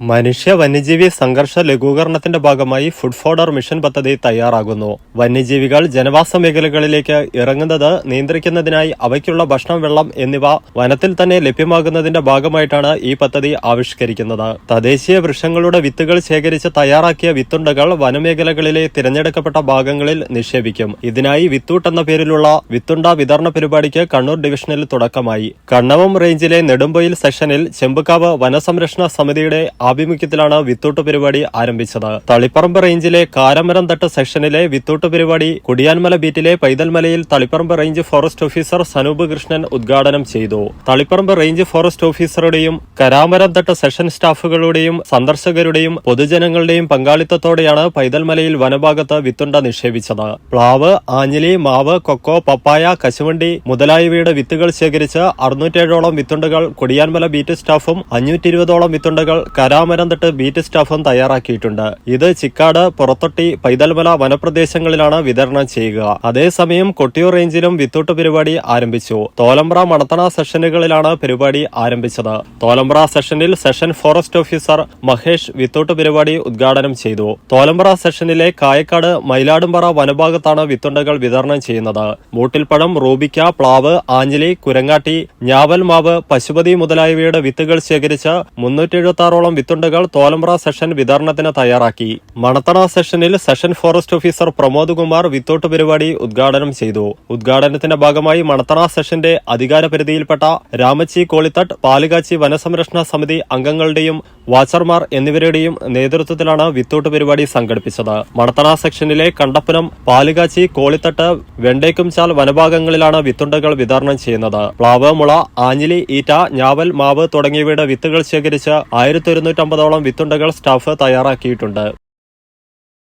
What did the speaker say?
മനുഷ്യ വന്യജീവി സംഘർഷ ലഘൂകരണത്തിന്റെ ഭാഗമായി ഫുഡ് ഫോർഡർ മിഷൻ പദ്ധതി തയ്യാറാകുന്നു. വന്യജീവികൾ ജനവാസ മേഖലകളിലേക്ക് ഇറങ്ങുന്നത് നിയന്ത്രിക്കുന്നതിനായി അവയ്ക്കുള്ള ഭക്ഷണം വെള്ളം എന്നിവ വനത്തിൽ തന്നെ ലഭ്യമാകുന്നതിന്റെ ഭാഗമായിട്ടാണ് ഈ പദ്ധതി ആവിഷ്കരിക്കുന്നത്. തദ്ദേശീയ വൃക്ഷങ്ങളുടെ വിത്തുകൾ ശേഖരിച്ച് തയ്യാറാക്കിയ വിത്തുണ്ടകൾ വനമേഖലകളിലെ തിരഞ്ഞെടുക്കപ്പെട്ട ഭാഗങ്ങളിൽ നിക്ഷേപിക്കും. ഇതിനായി വിത്തൂട്ട് എന്ന പേരിലുള്ള വിത്തുണ്ട വിതരണ പരിപാടിക്ക് കണ്ണൂർ ഡിവിഷനിൽ തുടക്കമായി. കണ്ണവം റേഞ്ചിലെ നെടുമ്പൊയിൽ സെഷനിൽ ചെമ്പുക്കാവ് വനസംരക്ഷണ സമിതിയുടെ ആഭിമുഖ്യത്തിലാണ് വിത്തൂട്ട് പരിപാടി ആരംഭിച്ചത്. തളിപ്പറമ്പ് റേഞ്ചിലെ കാരമരം തട്ട് സെക്ഷനിലെ വിത്തൂട്ട് പരിപാടി കുടിയാൻമല ബീറ്റിലെ പൈതൽമലയിൽ Taliparamba range forest officer Sanoop Krishnan ഉദ്ഘാടനം ചെയ്തു. തളിപ്പറമ്പ് റേഞ്ച് ഫോറസ്റ്റ് ഓഫീസറുടെയും കരാമരം തട്ട് സെഷൻ സ്റ്റാഫുകളുടെയും സന്ദർശകരുടെയും പൊതുജനങ്ങളുടെയും പങ്കാളിത്തത്തോടെയാണ് പൈതൽമലയിൽ വനഭാഗത്ത് വിത്തുണ്ട നിക്ഷേപിച്ചത്. പ്ലാവ് ആഞ്ഞിലി മാവ് കൊക്കോ പപ്പായ കശുവണ്ടി മുതലായവയുടെ വിത്തുകൾ ശേഖരിച്ച് അറുന്നൂറ്റേഴോളം വിത്തുണ്ടകൾ കൊടിയാൻമല ബീറ്റ് സ്റ്റാഫും അഞ്ഞൂറ്റി ഇരുപതോളം വിത്തുണ്ടകൾ കരാമരം തട്ട് ബീറ്റ് സ്റ്റാഫും തയ്യാറാക്കിയിട്ടുണ്ട്. ഇത് ചിക്കാട് പുറത്തൊട്ടി പൈതൽമല വനപ്രദേശങ്ങളിലാണ് വിതരണം ചെയ്യുക. അതേസമയം കൊട്ടിയൂർ റേഞ്ചിലും വിത്തൂട്ട് പരിപാടി ആരംഭിച്ചു. തോലമ്പ്ര മണത്തണ സെഷനുകളിലാണ് പരിപാടി ആരംഭിച്ചത്. തോലമ്പ്ര സെഷനിൽ സെഷൻ ഫോറസ്റ്റ് ഓഫീസർ മഹേഷ് വിത്തൂട്ട് പരിപാടി ഉദ്ഘാടനം ചെയ്തു. തോലമ്പ്ര സെഷനിലെ കായക്കാട് മയിലാടുംപറ വനഭാഗത്താണ് വിത്തുണ്ടകൾ വിതരണം ചെയ്യുന്നത്. മൂട്ടിൽപ്പഴം റൂബിക്ക പ്ലാവ് ആഞ്ഞിലി കുരങ്ങാട്ടി ഞാവൽ മാവ് പശുപതി മുതലായവയുടെ വിത്തുകൾ ശേഖരിച്ച് മുന്നൂറ്റി എഴുപത്തി ആറോളം വിത്തുണ്ടകൾ തോലമ്പ്ര സെഷൻ വിതരണത്തിന് തയ്യാറാക്കി. മണത്തണ സെഷനിൽ section forest officer Pramod Kumar without പരിപാടി ഉദ്ഘാടനം ചെയ്തു. ഉദ്ഘാടനത്തിന്റെ ഭാഗമായി മണത്തണ സെഷന്റെ അധികാര പരിധിയിൽപ്പെട്ട രാമച്ചി കോളിത്തട്ട് പാലുകാച്ചി വനസംരക്ഷണ സമിതി അംഗങ്ങളുടെയും വാച്ചർമാർ എന്നിവരുടെയും നേതൃത്വത്തിലാണ് വിത്തോട്ട് പരിപാടി സംഘടിപ്പിച്ചത്. മണത്തണ സെക്ഷനിലെ കണ്ടപ്പനം പാലുകാച്ചി കോളിത്തട്ട് വെണ്ടേക്കുംചാൽ വനഭാഗങ്ങളിലാണ് വിത്തുണ്ടകൾ വിതരണം ചെയ്യുന്നത്. പ്ലാവ് മുള ആഞ്ഞിലി ഈറ്റ ഞാവൽ മാവ് തുടങ്ങിയവയുടെ വിത്തുകൾ ശേഖരിച്ച് ആയിരത്തി ഒരുന്നൂറ്റമ്പതോളം വിത്തുണ്ടകൾ സ്റ്റാഫ് തയ്യാറാക്കിയിട്ടുണ്ട്.